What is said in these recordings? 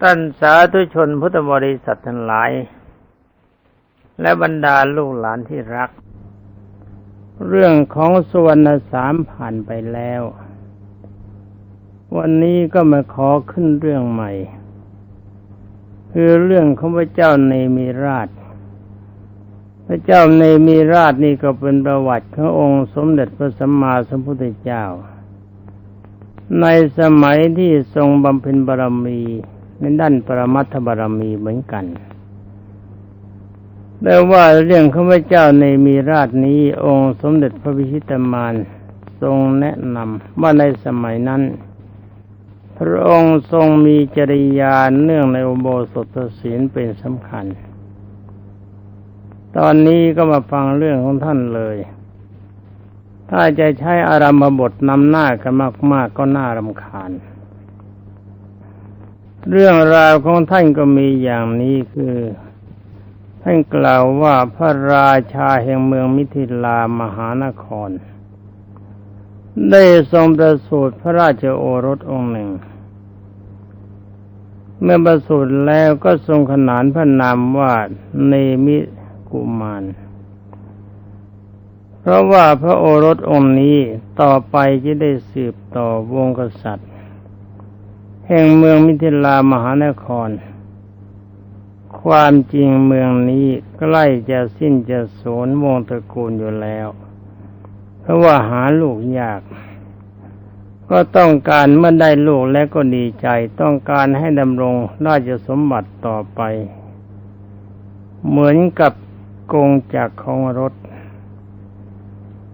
ท่านสาธุชนพุทธบริษัททั้งหลาย และบรรดาลูกหลานที่รัก เรื่องของสวรรณสามผ่านไปแล้ว วันนี้ก็มาขอขึ้นเรื่องใหม่ คือเรื่องของพระเจ้าในมีราช พระเจ้าในมีราชนี่ก็เป็นประวัติขององค์สมเด็จพระสัมมาสัมพุทธเจ้า ในสมัยที่ทรงบำเพ็ญบารมี ในด้านปรมัตถบารมีเหมือนกันแต่ว่าเรื่องข้าพเจ้าในมีราชนี้ องค์สมเด็จพระพิชิตมารทรงแนะนำว่าในสมัยนั้น พระองค์ทรงมีจริยาเนื่องในอุโบสถศีลเป็นสำคัญ ตอนนี้ก็มาฟังเรื่องของท่านเลย ถ้าจะใช้อารามบทนำหน้ากันมากๆก็น่ารำคาญ เรื่องราวของท่านก็มีอย่างนี้คือ ท่านกล่าวว่าพระราชาแห่งเมืองมิถิลามหานคร ได้ทรงประสูติพระราชโอรสองค์หนึ่ง เมื่อประสูติแล้วก็ทรงขนานพระนามว่าเนมิกุมารเพราะว่าพระโอรสองค์นี้ต่อไปจะได้สืบต่อวงกษัตริย์ แห่งเมืองมิถิลามหานคร ความจริงเมืองนี้ใกล้จะสิ้นจะสูญวงตระกูลอยู่แล้ว เพราะว่าหาลูกยาก ก็ต้องการเมื่อได้ลูกแล้วก็ดีใจ ต้องการให้ดำรงราชสมบัติต่อไป เหมือนกับกงจักของรถ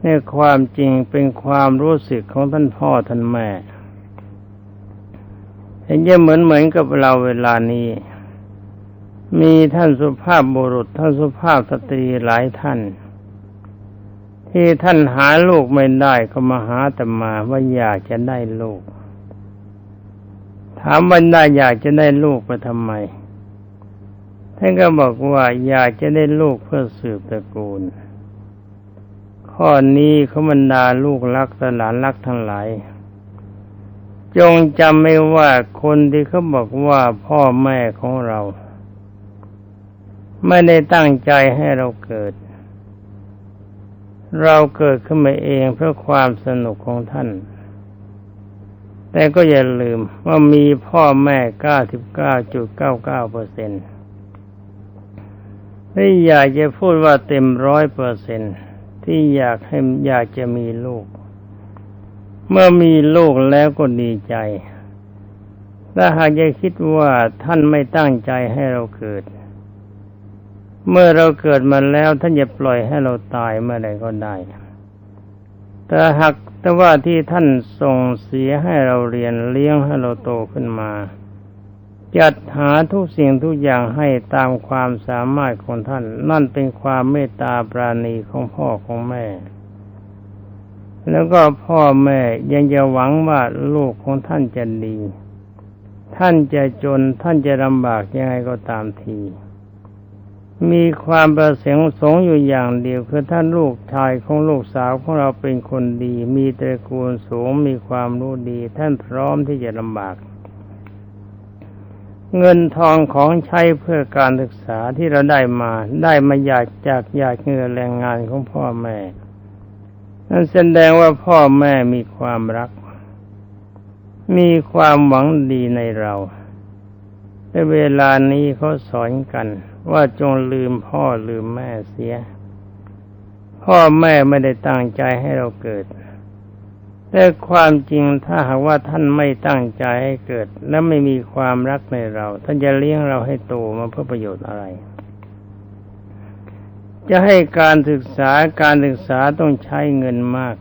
ในความจริงเป็นความรู้สึกของท่านพ่อท่านแม่ เห็นจะเหมือนเหมือนกับเราเวลานี้ มีท่านสุภาพบุรุษ ท่านสุภาพสตรีหลายท่าน ที่ท่านหาลูกไม่ได้ก็มาหาแต่มาว่าอยากจะได้ลูก ถามว่าได้อยากจะได้ลูกไปทำไม ท่านก็บอกว่าอยากจะได้ลูกเพื่อสืบตระกูล ข้อนี้เขาบรรดาลูกรักตลานรักทั้งหลาย จงจำไม่ว่าคนที่เขาบอกว่าพ่อแม่ของเรา ไม่ได้ตั้งใจให้เราเกิด เราเกิดขึ้นมาเองเพื่อความสนุกของท่าน แต่ก็อย่าลืมว่ามีพ่อแม่ 99.99เปอร์เซ็นต์ที่อยากจะพูดว่าเต็มร้อยเปอร์เซ็นต์ที่อยากให้อยากจะมีลูก เมื่อมีลูกแล้วก็ดีใจ ถ้าหากจะคิดว่าท่านไม่ตั้งใจให้เราเกิด เมื่อเราเกิดมาแล้วท่านจะปล่อยให้เราตายเมื่อใดก็ได้ แต่หากแต่ว่าที่ท่านส่งเสียให้เราเรียนเลี้ยงให้เราโตขึ้นมา จัดหาทุกสิ่งทุกอย่างให้ตามความสามารถของท่าน นั่นเป็นความเมตตาปราณีของพ่อของแม่ แล้วก็พ่อแม่ยังจะหวังว่าลูกของท่านจะดี ท่านจะจนท่านจะลำบากยังไงก็ตามที มีความประสงค์สงอยู่อย่างเดียวคือท่านลูกชายของลูกสาวของเราเป็นคนดี มีตระกูลสูงมีความรู้ดี ท่านพร้อมที่จะลำบาก เงินทองของใช้เพื่อการศึกษาที่เราได้มา ได้มาอยากจากอยากเงินแรงงานของพ่อแม่ นั่นแสดงว่าพ่อแม่มีความรัก มีความหวังดีในเราในเวลานี้เขาสอนกัน ว่าจงลืมพ่อลืมแม่เสีย พ่อแม่ไม่ได้ตั้งใจให้เราเกิด แต่ความจริงถ้าหากว่าท่านไม่ตั้งใจให้เกิด และไม่มีความรักในเรา ท่านจะเลี้ยงเราให้โตมาเพื่อประโยชน์อะไร จะให้การศึกษาการศึกษาต้องใช้เงินมาก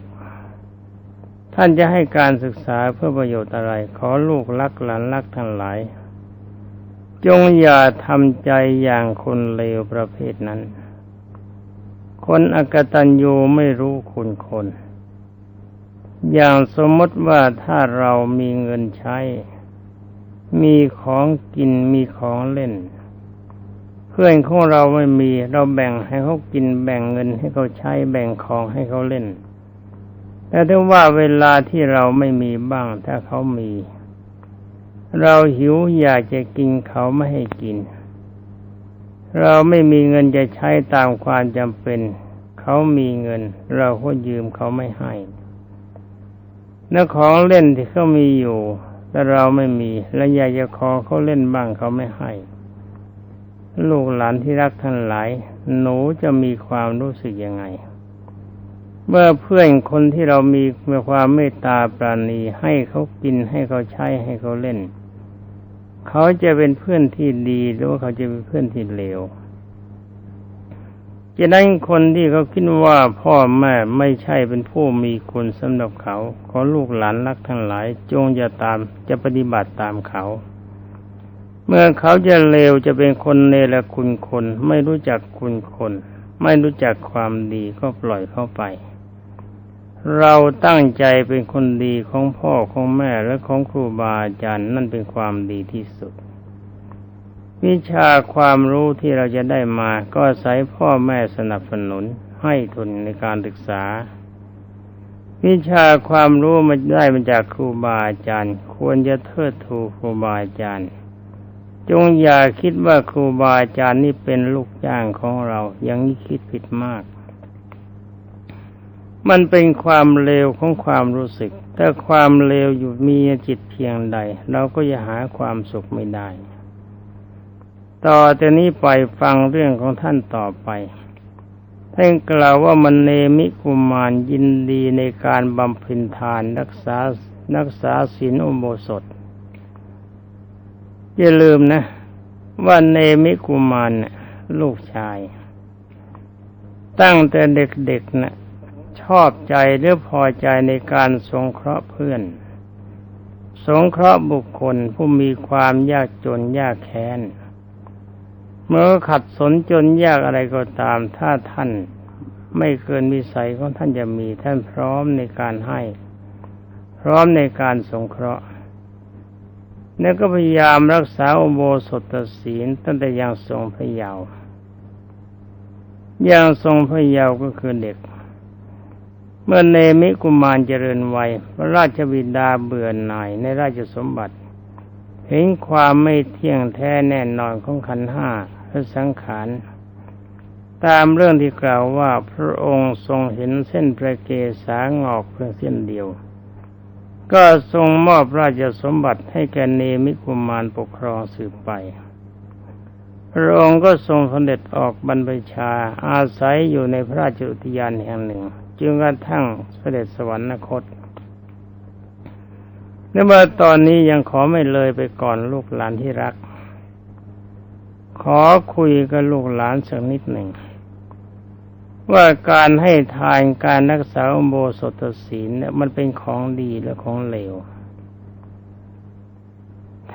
ท่านจะให้การศึกษาเพื่อประโยชน์อะไร ขอลูกรักหลานรักทั้งหลาย จงอย่าทำใจอย่างคนเลวประเภทนั้น คนอกตัญญูไม่รู้คุณคน อย่างสมมติว่าถ้าเรามีเงินใช้ มีของกินมีของเล่น พื่อนของเราไม่มีเราแบ่งให้เขากินแบ่งเงินให้เขาใช้แบ่งของให้เขาเล่น แต่ถ้าว่าเวลาที่เราไม่มีบ้างถ้าเขามี เราหิวอยากจะกินเขาไม่ให้กิน เราไม่มีเงินจะใช้ตามความจำเป็น เขามีเงิน เราก็ยืมเขาไม่ให้แล้วของเล่นที่เขามีอยู่ แต่เราไม่มี และอยากจะขอเขาเล่นบ้างเขาไม่ให้ ลูกหลานที่รักท่านหลาย หนูจะมีความรู้สึกยังไง เมื่อเพื่อนคนที่เรามีมีความเมตตาปราณีให้เขากินให้เขาใช้ให้เขาเล่น เขาจะเป็นเพื่อนที่ดีหรือว่าเขาจะเป็นเพื่อนที่เลวจะนั้นคนที่เขาคิดว่าพ่อแม่ไม่ใช่เป็นผู้มีคุณสำหรับเขา ขอลูกหลานรักทั้งหลาย จงจะตามจะปฏิบัติตามเขา เมื่อเขาจะเลวจะเป็นคนเนรคุณคน ไม่รู้จักคุณคน ไม่รู้จักความดีก็ปล่อยเข้าไป เราตั้งใจเป็นคนดีของพ่อของแม่และของครูบาอาจารย์นั่นเป็นความดีที่สุด วิชาความรู้ที่เราจะได้มาก็อาศัยพ่อแม่สนับสนุนให้ทุนในการศึกษา วิชาความรู้มันได้มาจากครูบาอาจารย์ ควรจะเทิดทูครูบาอาจารย์ จงอย่าคิดว่าครูบาอาจารย์นี่เป็นลูกจ้างของเราอย่างนี้คิดผิดมาก มันเป็นความเลวของความรู้สึก ถ้าความเลวอยู่มีจิตเพียงใด เราก็จะหาความสุขไม่ได้ ต่อจากนี้ไปฟังเรื่องของท่านต่อไปท่านกล่าวว่ามันเนมิกุมารยินดีในการบำเพ็ญทานรักษารักษาศีลอุโบสถ อย่าลืมนะว่าเนมิกุมารลูกชาย ตั้งแต่เด็กๆนะชอบใจหรือพอใจในการสงเคราะห์เพื่อน สงเคราะห์บุคคลผู้มีความยากจนยากแค้น เมื่อขัดสนจนยากอะไรก็ตาม ถ้าท่านไม่เกินวิสัยของท่านจะมีท่านพร้อมในการให้ พร้อมในการสงเคราะห์ แล้วก็พยายามรักษาอุโบสถศีลตั้งแต่ยังทรงพระเยาว์ยังทรงพระเยาว์ก็คือเด็ก เมื่อเนมิกุมารเจริญวัยพระราชบิดาเบื่อหน่ายในราชสมบัติ เห็นความไม่เที่ยงแท้แน่นอนของขันห้าและสังขารตามเรื่องที่กล่าวว่าพระองค์ทรงเห็นเส้นประเกศางอกเพียงเส้นเดียว ก็ทรงมอบราชสมบัติให้แกเนมิกุมารปกครองสืบไป พระองค์ก็ทรงสเด็จออกบรรพชาอาศัยอยู่ในพระราชอุทยานแห่งหนึ่ง จึงกระทั่งเสด็จสวรรคตและเมื่อตอนนี้ยังขอไม่เลยไปก่อนลูกหลานที่รัก ขอคุยกับลูกหลานสักนิดหนึ่ง ว่าการให้ทานการรักษาโบสถศีลเนี่ยมันเป็นของดีและของเลว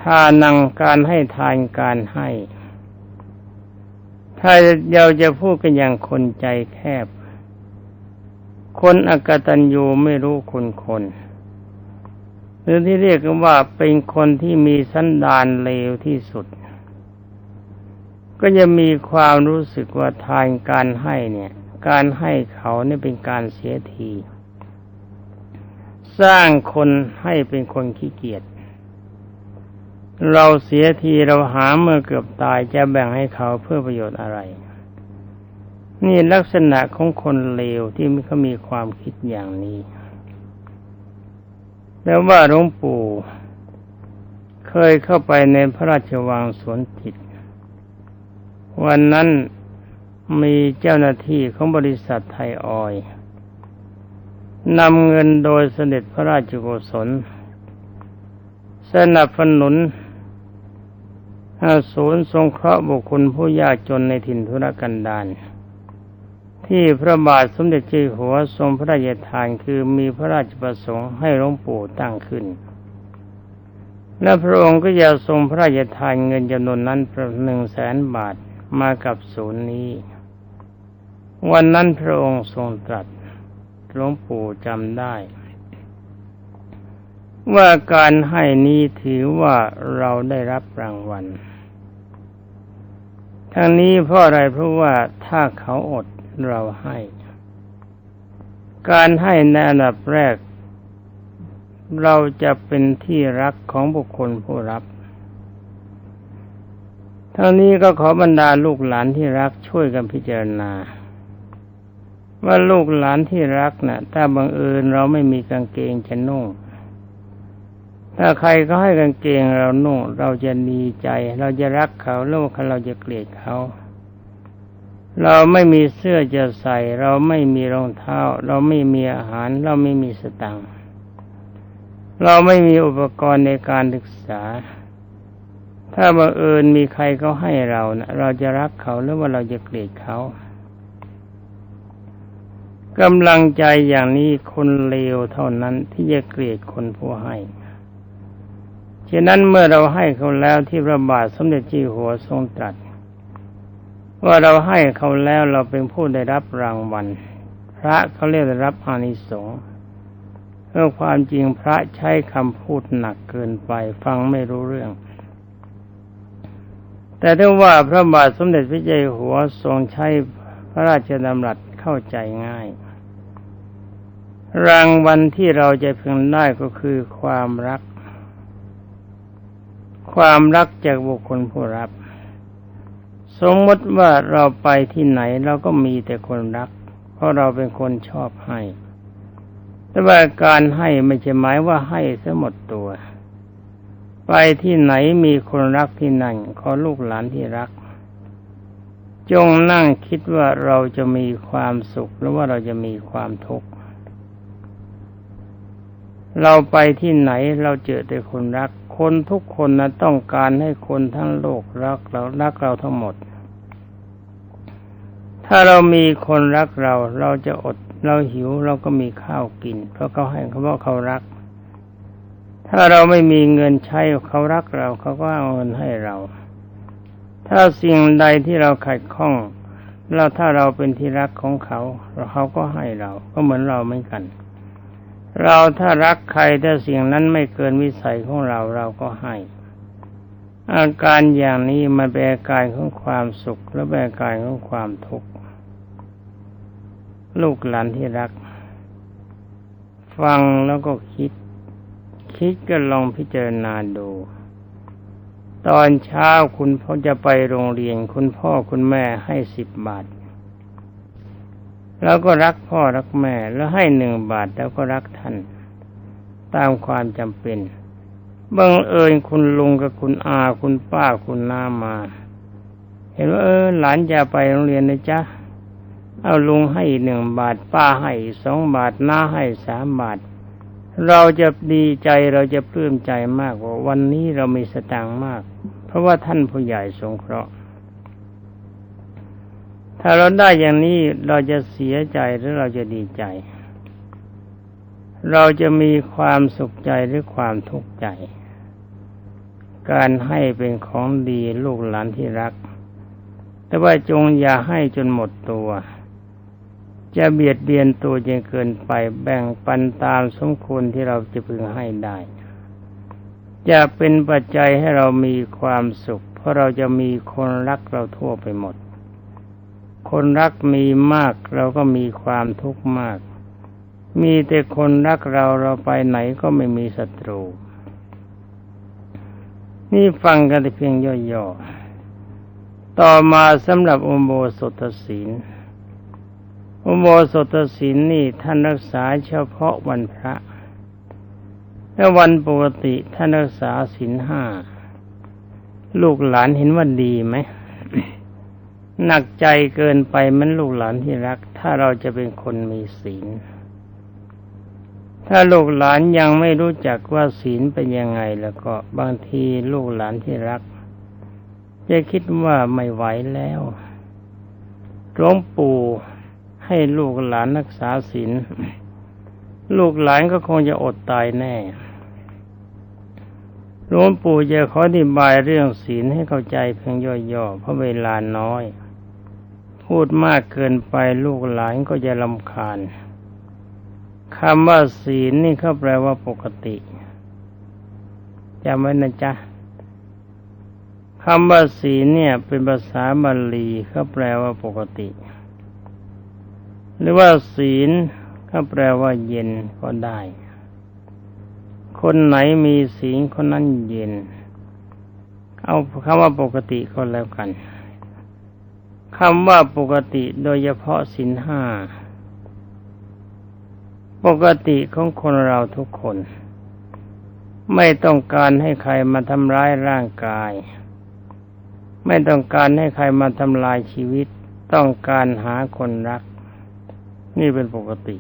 ทานังการให้ทานการให้ ถ้าเราจะพูดกันอย่างคนใจแคบ คนอกตัญญูไม่รู้คุณคนหรือที่เรียกกันว่าเป็นคนที่มีสันดานเลวที่สุด ก็จะมีความรู้สึกว่าทานการให้เนี่ย การให้เขาเนี่ยเป็นการเสียที สร้างคนให้เป็นคนขี้เกียจเราเสียทีเราหาเมื่อเกือบตายจะแบ่งให้เขาเพื่อประโยชน์อะไร นี่ลักษณะของคนเลวที่ไม่เขามีความคิดอย่างนี้ แล้วว่าหลวงปู่เคยเข้าไปในพระราชวังสวนจิต วันนั้น มีเจ้าหน้าที่ของบริษัทไทยออยนำเงินโดยเสด็จพระราชโกศลสนับสนุนศูนย์สงเคราะห์บุคคลผู้ยากจนในถิ่นธุรกันดารที่พระบาทสมเด็จเจ้าหัวทรงพระราชทานคือมีพระราชประสงค์ให้หลวงปู่ตั้งขึ้น และพระองค์ก็จะทรงพระราชทานเงินจำนวนนั้นประหนึ่งแสนบาท มากับศูนย์นี้ วันนั้นพระองค์ทรงตรัสหลวงปู่จำได้ ว่าการให้นี้ถือว่าเราได้รับรางวัลทั้งนี้เพราะอะไรเพราะว่าถ้าเขาอดเราให้ การให้ในอันดับแรก เราจะเป็นที่รักของบุคคลผู้รับ ทั้งนี้ก็ขอบรรดาลูกหลานที่รักช่วยกันพิจารณา ว่าลูกหลานที่รักนะ่ะ ถ้าบังเอิญเราไม่มีกางเกงจะนุ่ง ถ้าใครก็ให้กางเกงเรานุ่ง เราจะดีใจ เราจะรักเขาหรือว่าเราจะเกลียดเขา เราไม่มีเสื้อจะใส่ เราไม่มีรองเท้า เราไม่มีอาหาร เราไม่มีสตังค์เราไม่มีอุปกรณ์ในการศึกษา ถ้าบังเอิญมีใครเขาให้เรานะเราจะรักเขาหรือว่าเราจะเกลียดเขากำลังใจอย่างนี้คนเลวเท่านั้นที่จะเกลียดคนผู้ให้ฉะนั้นเมื่อเราให้เขาแล้วที่พระบาทสมเด็จจีหัวทรงตรัส ว่าเราให้เขาแล้วเราเป็นผู้ได้รับรางวัล พระเขาเรียกได้รับอานิสงส์เมื่อความจริงพระใช้คำพูดหนักเกินไปฟังไม่รู้เรื่อง แต่ถ้าว่าพระบาทสมเด็จพระเจ้าอยู่หัวทรงใช้พระราชดำรัสเข้าใจง่าย รางวัลที่เราจะพึงได้ก็คือความรัก ความรักจากบุคคลผู้รับ สมมติว่าเราไปที่ไหนเราก็มีแต่คนรัก เพราะเราเป็นคนชอบให้ แต่ว่าการให้ไม่ใช่หมายว่าให้ซะหมดตัว ไปที่ไหนมีคนรักที่นั่นขอลูกหลานที่รัก จงนั่งคิดว่าเราจะมีความสุขหรือว่าเราจะมีความทุกข์เราไปที่ไหนเราเจอแต่คนรัก คนทุกคนนะต้องการให้คนทั้งโลกรักเรารักเราทั้งหมด ถ้าเรามีคนรักเรา เราจะอดเราหิวเราก็มีข้าวกิน เพราะเขาให้เขาบอกเขารัก ถ้าเราไม่มีเงินใช้เขารักเราเขาก็เอาเงินให้เรา ถ้าสิ่งใดที่เราขัดข้องเราถ้าเราเป็นที่รักของเขาเขาก็ให้เราก็เหมือนเราเหมือนกัน เราถ้ารักใครถ้าสิ่งนั้นไม่เกินวิสัยของเราเราก็ให้ อาการอย่างนี้มันเป็นอาการของความสุขและเป็นอาการของความทุกข์ลูกหลานที่รัก ฟังแล้วก็คิด คิดก็ลองพิจารณาดู ตอนเช้าคุณพ่อจะไปโรงเรียนคุณพ่อคุณแม่ให้สิบบาท แล้วก็รักพ่อรักแม่แล้วให้หนึ่งบาทแล้วก็รักท่าน ตามความจำเป็นบังเอิญคุณลุงกับคุณอาคุณป้าคุณน้ามา เห็นว่าเออหลานจะไปโรงเรียนนะจ๊ะเอาลุงให้หนึ่งบาท ป้าให้สองบาทน้าให้สามบาท เราจะดีใจเราจะปลื้มใจมากว่าวันนี้เรามีสตางค์มาก เพราะว่าท่านผู้ใหญ่สงเคราะห์ ถ้าเราได้อย่างนี้เราจะเสียใจหรือเราจะดีใจ เราจะมีความสุขใจหรือความทุกข์ใจ การให้เป็นของดีลูกหลานที่รัก แต่ว่าจงอย่าให้จนหมดตัว จะเบียดเบียนตัวจนเกินไปแบ่งปันตามสมควรที่เราจะพึงให้ได้ จะเป็นปัจจัยให้เรามีความสุข เพราะเราจะมีคนรักเราทั่วไปหมด คนรักมีมากเราก็มีความทุกข์มาก มีแต่คนรักเราเราไปไหนก็ไม่มีศัตรู นี่ฟังกันเพียงย่อๆต่อมาสำหรับอุโบสถศีล อุโบสถศีลนี่ท่านรักษาเฉพาะวันพระและวันปกติท่านรักษาศีลห้าลูกหลานเห็นว่าดีไหมหนักใจเกินไปมันลูกหลานที่รัก ถ้าเราจะเป็นคนมีศีล ถ้าลูกหลานยังไม่รู้จักว่าศีลเป็นยังไงแล้วก็บางทีลูกหลานที่รัก จะคิดว่าไม่ไหวแล้วหลวงปู่ ให้ลูกหลานรักษาศีลลูกหลานก็คงจะอดตายแน่หลวงปู่จะขออธิบายเรื่องศีลให้เข้าใจเพียงย่อๆเพราะเวลาน้อย พูดมากเกินไปลูกหลานก็จะลำคาญคำว่าศีลนี่เขาแปลว่าปกติจำไว้นะจ๊ะคำว่าศีลเนี่ย เป็นภาษาบาลีเขาแปลว่าปกติ หรือว่าศีลก็แปลว่าเย็นก็ได้ คนไหนมีศีลคนนั้นเย็น เอาคำว่าปกติก็แล้วกันคำว่าปกติโดยเฉพาะศีลห้าปกติของคนเราทุกคน ไม่ต้องการให้ใครมาทำร้ายร่างกาย ไม่ต้องการให้ใครมาทำลายชีวิต ต้องการหาคนรัก นี่เป็นปกติ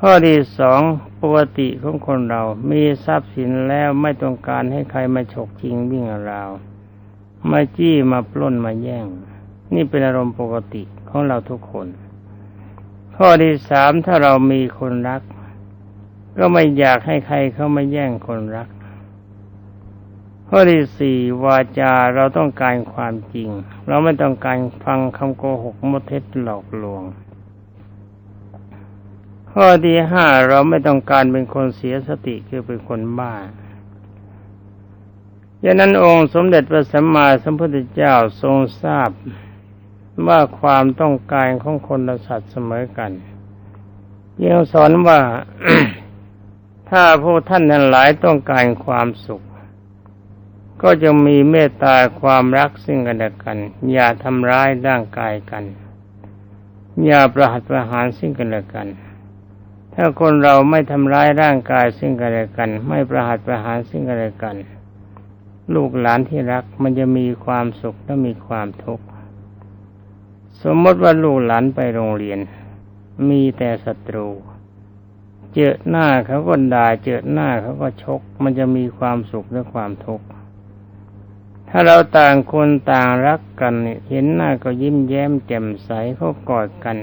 ข้อที่สองปกติของคนเรา มีทรัพย์สินแล้วไม่ต้องการให้ใครมาฉกจริงวิ่งราวมาจี้มาปล้นมาแย่ง นี่เป็นอารมณ์ปกติของเราทุกคน ข้อที่สามถ้าเรามีคนรัก ก็ไม่อยากให้ใครเข้ามาแย่งคนรัก ข้อที่สี่วาจาเราต้องการความจริง เราไม่ต้องการฟังคำโกหกมดเท็จหลอกลวง ข้อที่ห้าเราไม่ต้องการเป็นคนเสียสติคือเป็นคนบ้าดังนั้นองค์สมเด็จพระสัมมาสัมพุทธเจ้าทรงทราบว่าความต้องการของคนและสัตว์เสมอกันยังสอนว่าถ้าพวกท่านนั้นหลายต้องการความสุข ก็จะมีเมตตาความรักซึ่งกันและกัน อย่าทำร้ายร่างกายกัน อย่าประหัตประหารซึ่งกันและกัน ถ้าคนเราไม่ทำร้ายร่างกายซึ่งกันและกัน ไม่ประหัตประหารซึ่งกันและกัน ลูกหลานที่รักมันจะมีความสุขและมีความทุกข์สมมติว่าลูกหลานไปโรงเรียน มีแต่ศัตรู เจอหน้าเขาก็ด่าเจอหน้าเขาก็ชก มันจะมีความสุขและความทุกข์ถ้าเราต่างคนต่างรักกันเห็นหน้าก็ยิ้มแย้มแจ่มใสเขากอดกัน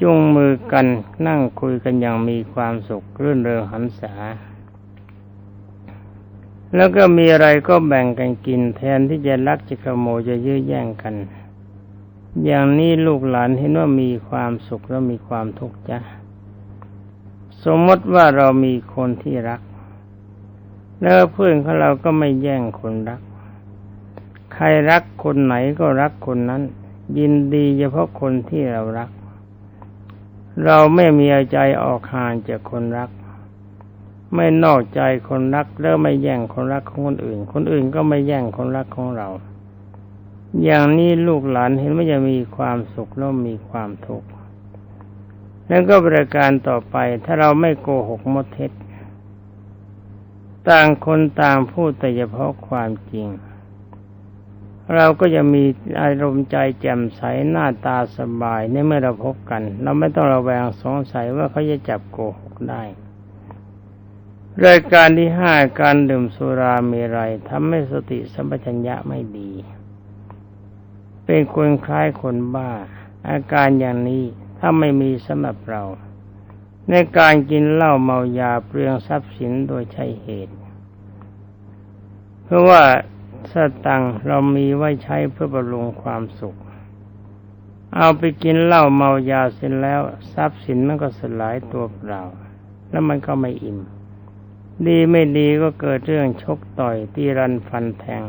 จุงมือกันนั่งคุยกันอย่างมีความสุขรื่นเริงหันษา แล้วก็มีอะไรก็แบ่งกันกินแทนที่จะรักจะขโมยจะยื้อแย่งกัน อย่างนี้ลูกหลานเห็นว่ามีความสุขแล้วมีความทุกข์จ้ะสมมติว่าเรามีคนที่รัก แล้วเพื่อนของเราก็ไม่แย่งคนรัก ใครรักคนไหนก็รักคนนั้น ยินดีเฉพาะคนที่เรารัก เราไม่มีใจออกห่างจากคนรัก ไม่นอกใจคนรักแล้วไม่แย่งคนรักของคนอื่น คนอื่นก็ไม่แย่งคนรักของเรา อย่างนี้ลูกหลานเห็นว่าจะมีความสุขแล้วมีความทุกข์แล้วก็บริการต่อไปถ้าเราไม่โกหกมดเท็จ ต่างคนต่างพูดแต่เฉพาะความจริง เราก็จะมีอารมณ์ใจแจ่มใสหน้าตาสบายในเมื่อเราพบกัน เราไม่ต้องระแวงสงสัยว่าเขาจะจับโกหกได้ รายการที่ห้าการดื่มสุรามีไรทำให้สติสัมปชัญญะไม่ดี เป็นคนคล้ายคนบ้า อาการอย่างนี้ถ้าไม่มีสำหรับเรา ในการกินเหล้าเมายาเปลืองทรัพย์สินโดยใช่เหตุ เพราะว่า สตังเรามีไว้ใช้เพื่อบำรุงความสุข เอาไปกินเหล้าเมายาเสร็จแล้ว ทรัพย์สินมันก็สลายตัวเปล่า แล้วมันก็ไม่อิ่ม ดีไม่ดีก็เกิดเรื่องชกต่อยตีรันฟันแทง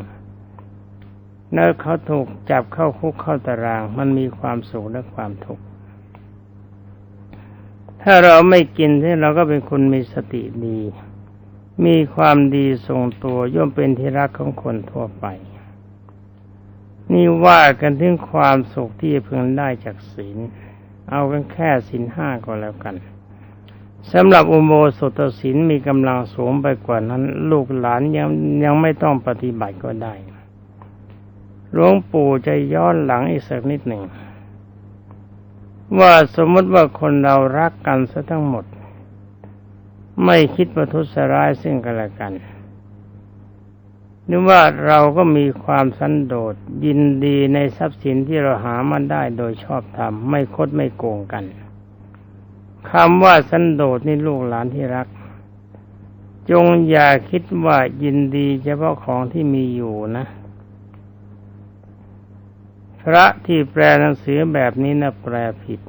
เนื้อเขาถูกจับเข้าคุกเข้าตาราง มันมีความสุขและความทุกข์ถ้าเราไม่กินที่เราก็เป็นคนมีสติดี มีความดีทรงตัวย่อมเป็นที่รักของคนทั่วไป นี่ว่ากันถึงความสุขที่เพึงได้จากศีล เอากันแค่ศีลห้าก็แล้วกันสำหรับอุโมสถศีลมีกำลังสูงไปกว่านั้น ลูกหลานยังยังไม่ต้องปฏิบัติก็ได้หลวงปู่จะย้อนหลังอีกสักนิดหนึ่ง ว่าสมมติว่าคนเรารักกันซะทั้งหมด ไม่คิดประทุษร้ายซึ่งกันและกันนึกว่าเราก็มีความสันโดษยินดีในทรัพย์สินที่เราหามาได้โดยชอบธรรมไม่คดไม่โกงกันคำว่าสันโดษนี่ลูกหลานที่รัก จงอย่าคิดว่ายินดีเฉพาะของที่มีอยู่นะ พระที่แปลหนังสือแบบนี้นะแปลผิด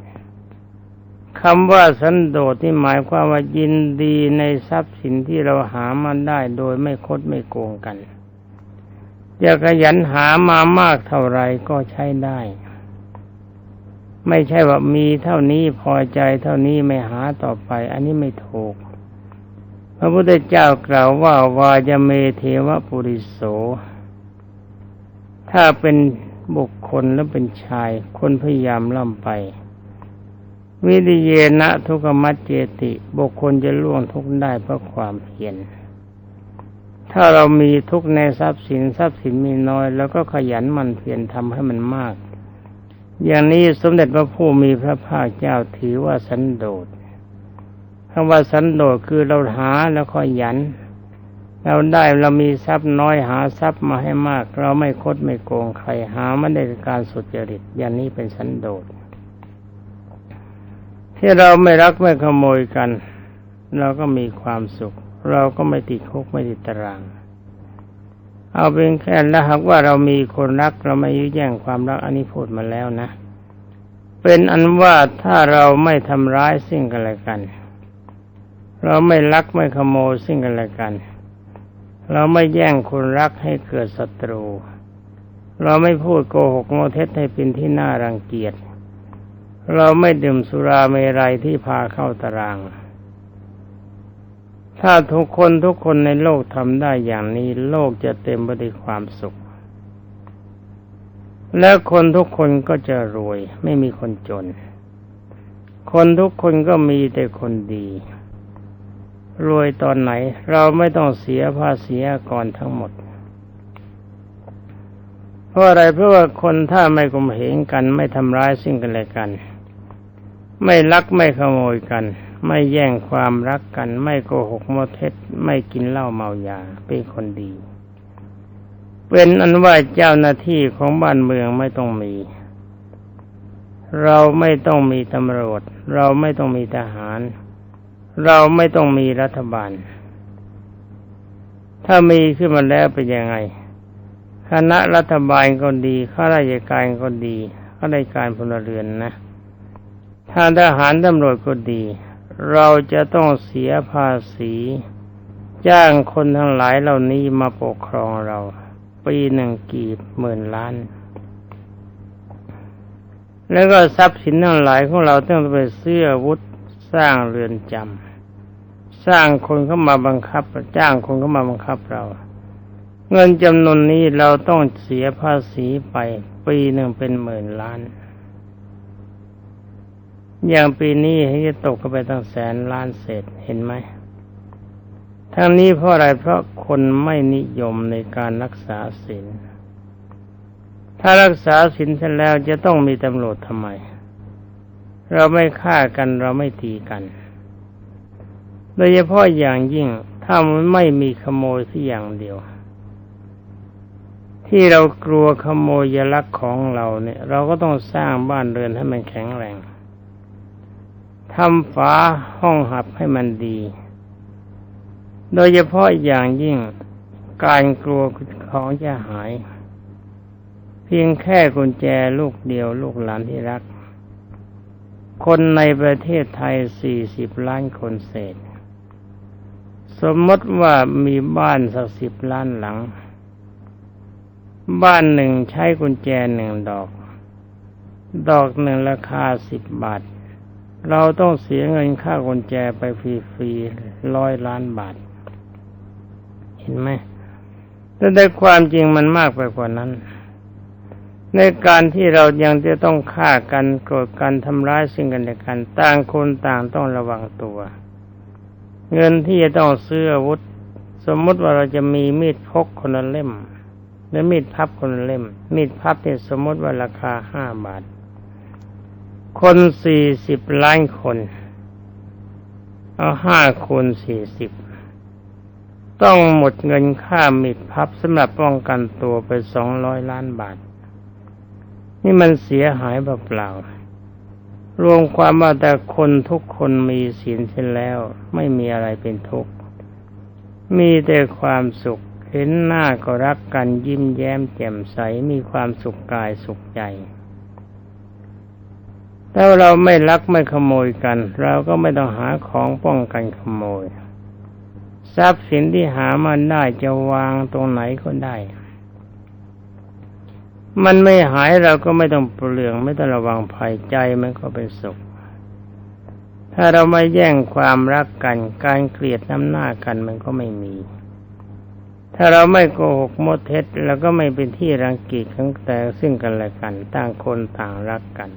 คำว่าสันโดษที่หมายความว่ายินดีในทรัพย์สินที่เราหามาได้โดยไม่คดไม่โกงกันจะขยันหามามากเท่าไรก็ใช้ได้ ไม่ใช่ว่ามีเท่านี้พอใจเท่านี้ไม่หาต่อไป อันนี้ไม่ถูก พระพุทธเจ้ากล่าวว่าวายเมเทวปุริโส ถ้าเป็นบุคคลแล้วเป็นชาย คนพยายามล่ำไป วิริเยนะทุกขมัจเจติบุคคลจะล่วงทุกได้เพราะความเพียรถ้าเรามีทุกในทรัพย์สินทรัพย์สินมีน้อย แล้วก็ขยันมันเพียรทำให้มันมาก อย่างนี้สมเด็จพระผู้มีพระภาคเจ้าถือว่าสันโดษคำว่าสันโดษคือเราหาแล้วขยัน เราได้เรามีทรัพย์น้อยหาทรัพย์มาให้มาก เราไม่คดไม่โกงใครหาไม่ได้การสุจริตอย่างนี้เป็นสันโดษ ที่เราไม่รักไม่ขโมยกัน เราก็มีความสุข เราก็ไม่ติดคุกไม่ติดตาราง เอาเป็นแค่แล้วหากว่าเรามีคนรักเราไม่ยื้อแย่งความรักอันนี้พูดมาแล้วนะ เป็นอันว่าถ้าเราไม่ทำร้ายสิ่งกันและกัน เราไม่ลักไม่ขโมยสิ่งกันและกัน เราไม่แย่งคนรักให้เกิดศัตรู เราไม่พูดโกหกโมเท็จให้เป็นที่น่ารังเกียจ เราไม่ดื่มสุราเมรัยที่พาเข้าตาราง ถ้าทุกคนทุกคนในโลกทำได้อย่างนี้ โลกจะเต็มไปด้วยความสุข และคนทุกคนก็จะรวย ไม่มีคนจน คนทุกคนก็มีแต่คนดี รวยตอนไหน เราไม่ต้องเสียภาษีก่อนทั้งหมดเพราะอะไรเพราะว่าคนถ้าไม่กลมเหงกันไม่ทำร้ายสิ่งกันและกัน ไม่ลักไม่ขโมยกัน ไม่แย่งความรักกัน ไม่โกหกโมเท็จไม่กินเหล้าเมายาเป็นคนดี เป็นอันว่าเจ้าหน้าที่ของบ้านเมืองไม่ต้องมี เราไม่ต้องมีตำรวจ เราไม่ต้องมีทหาร เราไม่ต้องมีรัฐบาล ถ้ามีขึ้นมาแล้วเป็นยังไง คณะรัฐบาลก็ดีข้าราชการก็ดีข้าราชการพลเรือนนะ ถ้าทหารตำรวจก็ดี เราจะต้องเสียภาษี จ้างคนทั้งหลายเหล่านี้มาปกครองเรา ปีหนึ่งกี่หมื่นล้าน แล้วก็ทรัพย์สินทั้งหลายของเราต้องไปเสื้อวุธสร้างเรือนจำสร้างคนเข้ามาบังคับ จ้างคนเข้ามาบังคับเรา เงินจำนวนนี้เราต้องเสียภาษีไป ปีหนึ่งเป็นหมื่นล้าน อย่างปีนี้ให้จะตกกันไปตั้งแสนล้านเศษเห็นไหมทั้งนี้เพราะอะไรเพราะคนไม่นิยมในการรักษาศีลถ้ารักษาศีลเสร็จแล้วจะต้องมีตำรวจทำไม เราไม่ฆ่ากันเราไม่ตีกัน โดยเฉพาะอย่างยิ่งถ้ามันไม่มีขโมยที่อย่างเดียว ที่เรากลัวขโมยยลักของเราเนี่ย เราก็ต้องสร้างบ้านเรือนให้มันแข็งแรง ทำฝาห้องหับให้มันดี โดยเฉพาะอย่างยิ่งการกลัวของจะหาย เพียงแค่กุญแจลูกเดียวลูกหลานที่รัก คนในประเทศไทยสี่สิบล้านคนเศษ สมมติว่ามีบ้านสักสิบล้านหลัง บ้านหนึ่งใช้กุญแจหนึ่งดอก ดอกหนึ่งราคาสิบบาท เราต้องเสียเงินค่ากุญแจไปฟรีๆร้อยล้านบาท เห็นไหมแต่ในความจริงมันมากไปกว่านั้น ในการที่เรายังจะต้องฆ่ากันโกรธกันทำร้ายสิ่งกันและกัน ต่างคนต่างต้องระวังตัว เงินที่จะต้องซื้ออาวุธ สมมติว่าเราจะมีมีดพกคนละเล่มหรือมีดพับคนละเล่ม มีดพับเนี่ยสมมติว่าราคาห้าบาท คนสี่สิบล้านคน เอาห้าคูณสี่สิบต้องหมดเงินค่ามิดพับสำหรับป้องกันตัวไปสองร้อยล้านบาท นี่มันเสียหายเปล่าๆรวมความว่าแต่คนทุกคนมีศีลเสียแล้ว ไม่มีอะไรเป็นทุกข์ มีแต่ความสุขเห็นหน้าก็รักกันยิ้มแย้มแจ่มใสมีความสุขกายสุขใจ ถ้าเราไม่ลักไม่ขโมยกัน เราก็ไม่ต้องหาของป้องกันขโมย ทรัพย์สินที่หามาได้จะวางตรงไหนก็ได้ มันไม่หายเราก็ไม่ต้องเปลือง ไม่ต้องระวังภัยใจมันก็เป็นสุขถถ้าเราไม่แย่งความรักกัน การเกลียดน้ำหน้ากันมันก็ไม่มี ถ้าเราไม่โกหกมดเท็จเราก็ไม่เป็นที่รังเกียจของแต่ซึ่งกันและกัน ต่างคนต่างรักกัน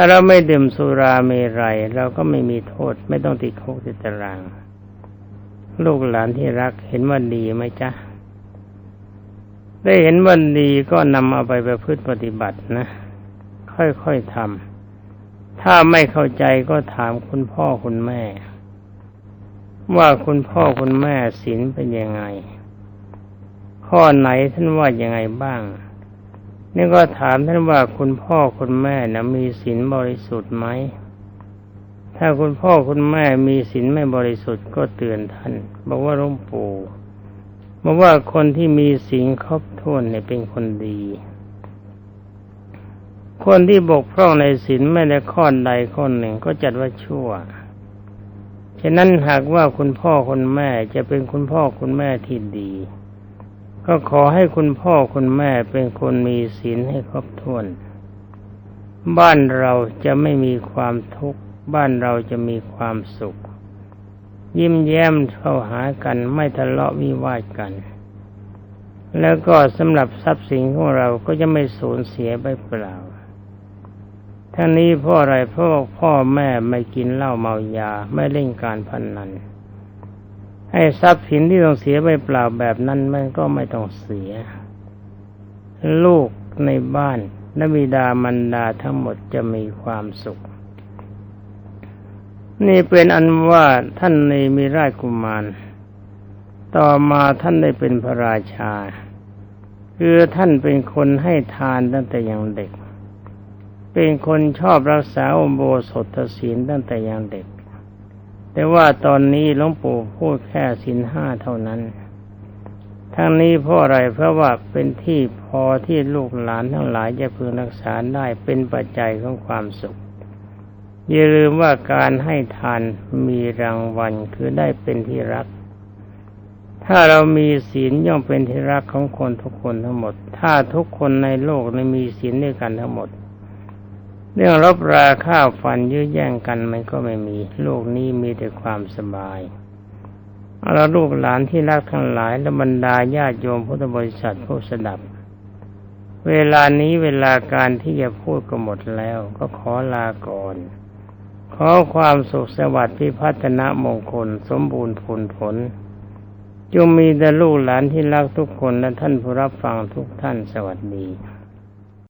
ถ้าเราไม่ดื่มสุราเมรัยเราก็ไม่มีโทษ ไม่ต้องติดคุกติดตาราง ลูกหลานที่รักเห็นว่าดีไหมจ๊ะ ได้เห็นว่าดีก็นำเอาไปประพฤติปฏิบัตินะ ค่อยๆทำถ้าไม่เข้าใจก็ถามคุณพ่อคุณแม่ ว่าคุณพ่อคุณแม่ศีลเป็นยังไง ข้อไหนท่านว่ายังไงบ้าง นี่ก็ถามท่านว่าคุณพ่อคุณแม่นะมีศีลบริสุทธิ์ไหม ถ้าคุณพ่อคุณแม่มีศีลไม่บริสุทธิ์ก็เตือนท่าน บอกว่าหลวงปู่บอกว่าคนที่มีศีลครบถ้วนเนี่ยเป็นคนดี คนที่บกพร่องในศีลไม่ได้ข้อใดข้อหนึ่งก็จัดว่าชั่วฉะนั้นหากว่าคุณพ่อคุณแม่จะเป็นคุณพ่อคุณแม่ที่ดี ก็ขอให้คุณพ่อคุณแม่เป็นคนมีศีลให้ครบถ้วน บ้านเราจะไม่มีความทุกข์ บ้านเราจะมีความสุข ยิ้มแย้มเข้าหากันไม่ทะเลาะวิวาทกัน แล้วก็สำหรับทรัพย์สินของเราก็จะไม่สูญเสียไปเปล่าทั้งนี้เพราะอะไรเพราะพ่อแม่ไม่กินเหล้าเมายาไม่เล่นการพนนัน ให้ทรัพย์สินที่ต้องเสียไปเปล่าแบบนั้นมันก็ไม่ต้องเสีย ลูกในบ้านนบิดามันดาทั้งหมดจะมีความสุข นี่เป็นอันว่าท่านในมีราชกุมาร ต่อมาท่านได้เป็นพระราชา คือท่านเป็นคนให้ทานตั้งแต่ยังเด็ก เป็นคนชอบรักษาอมโบสถศีลตั้งแต่ยังเด็ก แต่ว่าตอนนี้หลวงปู่พูดแค่ศีลห้าเท่านั้น ทั้งนี้เพราะอะไรเพราะว่าเป็นที่พอที่ลูกหลานทั้งหลายจะพึงรักษาได้เป็นปัจจัยของความสุข อย่าลืมว่าการให้ทานมีรางวัลคือได้เป็นที่รัก ถ้าเรามีศีลย่อมเป็นที่รักของคนทุกคนทั้งหมด ถ้าทุกคนในโลกในมีศีลด้วยกันทั้งหมด เรื่องรบราข้าวฟันยื้อแย่งกันมันก็ไม่มี โลกนี้มีแต่ความสบายเอาละลูกหลานที่รักทั้งหลายและบรรดาญาติโยมพุทธบริษัทผู้สดับ เวลานี้เวลาการที่จะพูดก็หมดแล้ว ก็ขอลาก่อน ขอความสุขสวัสดิ์พิพัฒนมงคล สมบูรณ์ผลผลจงมีแต่ลูกหลานที่รักทุกคนและท่านผู้รับฟังทุกท่านสวัสดี